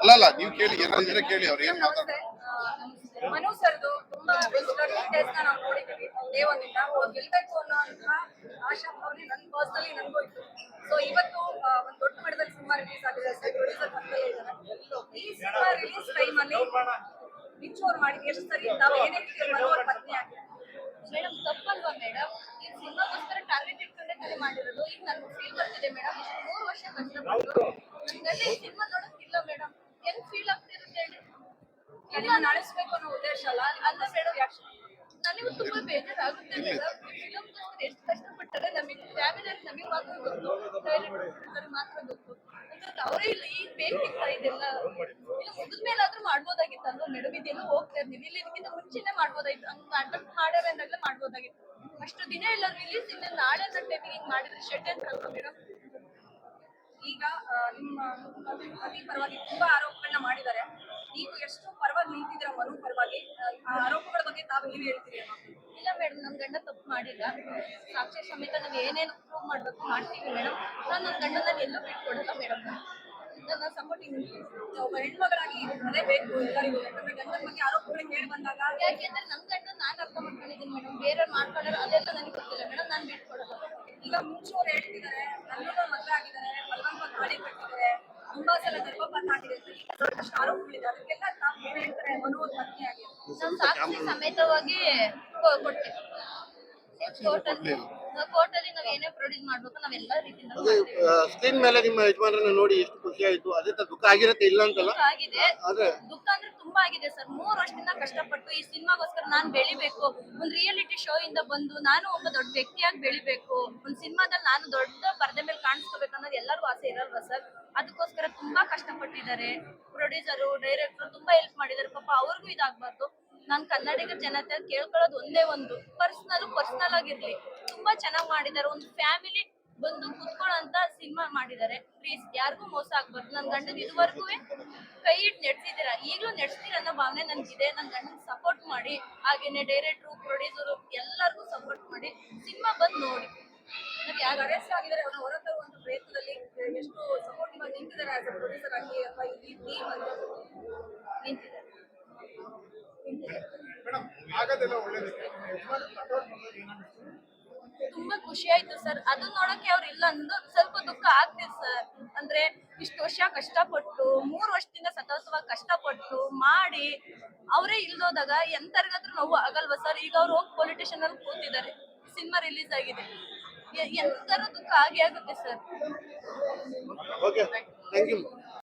ಅಲ್ಲ ಅಲ್ಲ ನೀವು ಕೇಳಿ ಏನಾದ್ರೆ ಕೇಳಿ ಅವ್ರು ಏನ್ ಮಾತಾಡ್ತಾರೆ ಮನು ಸರ್ದು ತುಂಬಾ ಡೀಟೇಲ್ಸ್ನ ನಾವು ನೋಡಿದ್ದೀವಿ ಅವ್ರು ಗೆಲ್ಬೇಕು ಅನ್ನೋಂತಹ ಆಶಾ ಭಾವನೆ ನನ್ ಪರ್ಸನಲಿ ನನಗೂ ಇತ್ತು. ಸೊ ಇವತ್ತು ಒಂದು ದೊಡ್ಡ ಮಟ್ಟದಲ್ಲಿ ಸಿನಿಮಾ ರಿಲೀಸ್ ಆಗಿದೆ. ಸರ್ ಪ್ರೊಡ್ಯೂಸರ್ ಪಕ್ಕದಲ್ಲೇ ಇದ್ದಾರೆ. ಈ ಸಿನಿಮಾ ರಿಲೀಸ್ ಟೈಮ್ ಅಲ್ಲಿ ಮಿಚ್ಚು ಅವ್ರು ಮಾಡಿದ ಎಷ್ಟು ಸರಿ ನಾವು ಏನೇ ಮನು ಅವ್ರ ಪತ್ನಿ ಆಗಿದೆ ಮೇಡಮ್ ತಪ್ಪಲ್ವಾ ಮೇಡಮ್? ಈ ಸಿನಿಮಾಗೋಸ್ಕರ ಟಾರ್ಗೆಟ್ ಇಟ್ಕೊಂಡೇ ಕರೆ ಮಾಡಿರೋದು. ಈಗ ನನ್ಗೆ ಫೀಲ್ ಬರ್ತಿದೆ ಮೇಡಮ್. ಮೂರು ವರ್ಷ ಕಷ್ಟಪಟ್ಟು ಅವರೇ ಇಲ್ಲ ಈಗ ಬೇಕಿತ್ತ ಇದೆಲ್ಲ? ಇದು ಮುಗಿದ್ಮೇಲಾದ್ರೂ ಮಾಡ್ಬೋದಾಗಿತ್ತಲ್ವಾ ಮೇಡಮ್ ಇದೆಲ್ಲ ಹೋಗ್ತಾ ಇರ್ತೀವಿ. ಇಲ್ಲಿ ಇದಕ್ಕಿಂತ ಮುಂಚೆನೆ ಮಾಡ್ಬೋದಾಗಿತ್ತು. ಹಂಗ್ ಅಟೆಂಪ್ಟ್ ಮಾಡ್ಯಾರ ಅಂದಾಗಲೇ ಮಾಡ್ಬೋದಾಗಿತ್ತು. ಅಷ್ಟು ದಿನ ಇಲ್ಲ ರಿಲೀಸ್ ಇನ್ನು ನಾಳೆ ಟೈಮಿಗೆ ಹಿಂಗ್ ಮಾಡಿದ್ರೆ ಶೆಡ್ ಅಂತ ಮೇಡಮ್ ಈಗ ನಿಮ್ಮ ಪತಿ ಪರವಾಗಿ ತುಂಬಾ ಆರೋಪಗಳನ್ನ ಮಾಡಿದ್ದಾರೆ. ನೀವು ಎಷ್ಟು ಪರವಾಗಿ ನಿಂತಿದ್ದೀರ ಮನು ಪರವಾಗಿ? ಆ, ಆರೋಪಗಳ ಬಗ್ಗೆ ತಾವು ಏನು ಹೇಳ್ತೀರಿ ಇಲ್ಲ ಮೇಡಮ್ ನಮ್ ಗಂಡ ತಪ್ಪು ಮಾಡಿಲ್ಲ. ಸಾಕ್ಷಿ ಸಮೇತ ನಾವು ಏನೇನು ಪ್ರೂವ್ ಮಾಡ್ಬೇಕು ಮಾಡ್ತೀವಿ ಮೇಡಮ್ ನಾನು ನನ್ನ ಗಂಡನ ಎಲ್ಲೂ ಬಿಟ್ಕೊಡಲ್ಲ ಮೇಡಮ್ ನನ್ನ ಸಪೋರ್ಟಿಂಗ್ ಒಬ್ಬ ಹೆಣ್ಮಗಳಾಗಿ ಅದೇ ಬೇಕು ಎಲ್ಲರಿಗೂ. ಯಾಕಂದ್ರೆ ಗಂಡನ ಬಗ್ಗೆ ಆರೋಪಗಳು ಕೇಳಿ ಬಂದಾಗ ಯಾಕೆಂದ್ರೆ ನಮ್ ಗಂಡ ನಾನು ಅರ್ಥ ಮಾಡ್ಕೊಂಡಿದ್ದೀನಿ ಮೇಡಮ್ ಬೇರೆ ಮಾಡ್ಕೊಂಡ್ರೆ ಅದೆಲ್ಲ ನನಗೆ ಗೊತ್ತಿಲ್ಲ ಮೇಡಮ್ ನಾನು ಬಿಟ್ಕೊಡಲ್ಲ. ಈಗ ಮುಂಚೆ ಅವ್ರು ಹೇಳ್ತಿದ್ದಾರೆ ನನ್ನ ಮದುವೆ ಆಗಿದ್ದಾರೆ. ತುಂಬಾ ಸಲ ಗರ್ಭಪಾತ ಆಗಿದೆ ಅಂತ ಈಗ ಸಾಕಷ್ಟು ಆರೋಪಗಳಿದೆ ಅದಕ್ಕೆಲ್ಲ ತಾವು ಏನ್ ಹೇಳ್ತಾರೆ ಮನು ಅವ್ರ ಪತ್ನಿ ಆಗಿ ನಾನು ಸಾಕ್ಷಿ ಸಮೇತವಾಗಿ ಕೊ- ಕೊಟ್ಟೆ ಕೋರ್ಟಲ್ಲಿ ಕೋರ್ಟಲ್ಲಿ ನಾವ್ ಏನೇ ಪ್ರೊಡ್ಯೂಸ್ ಮಾಡ್ಬೇಕು ನಾವೆಲ್ಲ ರೀತಿಯಿಂದ ಅದೇ ಸ್ಕ್ರೀನ್ ಮೇಲೆ ನಿಮ್ಮ ಯಜಮಾನರನ್ನ ನೋಡಿ ಎಷ್ಟು ಖುಷಿ ಆಯ್ತು. ಅದೇ ತರ ದುಃಖ ಆಗಿರತ್ತೆ ಇಲ್ಲ ಅಂತಲ್ಲ? ದುಃಖ ಆಗಿದೆ. ಆದ್ರೆ ದುಃಖ ಅಂದ್ರೆ ತುಂಬಾ ಆಗಿದೆ ಸರ್. ಮೂರ್ ವರ್ಷದಿಂದ ಕಷ್ಟಪಟ್ಟು ಈ ಸಿನಿಮಾಗೋಸ್ಕರ ನಾನ್ ಬೆಳಿಬೇಕು. ಒಂದ್ ರಿಯಾಲಿಟಿ ಶೋ ಇಂದ ಬಂದು ನಾನು ಒಬ್ಬ ದೊಡ್ಡ ವ್ಯಕ್ತಿಯಾಗಿ ಬೆಳಿಬೇಕು. ಒಂದ್ ಸಿನಿಮಾದಲ್ಲಿ ನಾನು ದೊಡ್ಡ ಪರದೆ ಮೇಲೆ ಕಾಣಿಸ್ಕೋಬೇಕು ಅನ್ನೋದು ಎಲ್ಲರಿಗೂ ಆಸೆ ಇರಲ್ವಾ ಸರ್? ಅದಕ್ಕೋಸ್ಕರ ತುಂಬಾ ಕಷ್ಟಪಟ್ಟಿದ್ದಾರೆ. ಪ್ರೊಡ್ಯೂಸರು ಡೈರೆಕ್ಟರ್ ತುಂಬಾ ಹೆಲ್ಪ್ ಮಾಡಿದ್ದಾರೆ. ಪಾಪ ಅವ್ರಿಗೂ ಇದಾಗ್ಬಾರ್ದು. ನಾನ್ ಕನ್ನಡಿಗರ ಜನತೆ ಕೇಳ್ಕೊಳ್ಳೋದು ಒಂದೇ ಒಂದು. ಪರ್ಸನಲ್ ಪರ್ಸನಲ್ ಆಗಿರ್ಲಿ. ತುಂಬಾ ಚೆನ್ನಾಗಿ ಮಾಡಿದ್ದಾರೆ ಒಂದು ಫ್ಯಾಮಿಲಿ ಬಂದು ಕುತ್ಕೊಳ್ಳೋ ಅಂತ ಸಿನಿಮಾ ಮಾಡಿದ್ದಾರೆ ಪ್ಲೀಸ್ ಯಾರಿಗೂ ಮೋಸ ಆಗ್ಬಾರ್ದು. ನನ್ನ ಗಂಡನ ಇದುವರೆಗೂ ಕೈ ಇಟ್ಟು ನಡೆಸಿದ್ದೀರಾ? ಈಗಲೂ ನೆಡ್ಸ್ತೀರ ಅನ್ನೋ ಭಾವನೆ ನನ್ಗಿದೆ. ನನ್ ಗಂಡನ್ ಸಪೋರ್ಟ್ ಮಾಡಿ, ಹಾಗೇನೆ ಡೈರೆಕ್ಟ್ರು ಪ್ರೊಡ್ಯೂಸರು ಎಲ್ಲರಿಗೂ ಸಪೋರ್ಟ್ ಮಾಡಿ ಸಿನಿಮಾ ಬಂದು ನೋಡಿ. ಅರೆಸ್ಟ್ ಆಗಿದ್ದಾರೆ? ಅವ್ರನ್ನ ಹೊರತರುವಂತ ಪ್ರಯತ್ನದಲ್ಲಿ ಎಷ್ಟು ಸಪೋರ್ಟಿವ್ ಆಗಿ ಆಸ್ ಅ ಪ್ರೊಡ್ಯೂಸರ್ ಆಗಿ ಅಥವಾ ಈ ಟೀಮ್ ಅಂತ ನಿಂತಿದ್ದಾರೆ ಮೇಡಮ್ ಆಗೋದೆಲ್ಲ ಒಳ್ಳೇದಕ್ಕೆ ತುಂಬಾ ಖುಷಿ ಆಯ್ತು ಸರ್. ಅದನ್ನ ನೋಡಕ್ಕೆ ಅವ್ರು ಇಲ್ಲ ಅಂದ್ರೆ ಸ್ವಲ್ಪ ದುಃಖ ಆಗ್ತಿದೆ ಸರ್. ಅಂದ್ರೆ ಇಷ್ಟು ವರ್ಷ ಕಷ್ಟಪಟ್ಟು ಮೂರ್ ವರ್ಷದಿಂದ ಸತತವಾಗಿ ಕಷ್ಟಪಟ್ಟು ಮಾಡಿ ಅವರೇ ಇಲ್ದೋದಾಗ ಎಂತರ್ಗಾದ್ರೂ ನೋವು ಆಗಲ್ವಾ ಸರ್? ಈಗ ಅವ್ರು ಹೋಗಿ ಪೊಲಿಟಿಷಿಯನ್ ಅಲ್ಲಿ ಕೂತಿದ್ದಾರೆ. ಸಿನಿಮಾ ರಿಲೀಸ್ ಆಗಿದೆ. ಎಂತರ ದುಃಖ ಆಗಿ ಆಗುತ್ತೆ ಸರ್. Okay thank you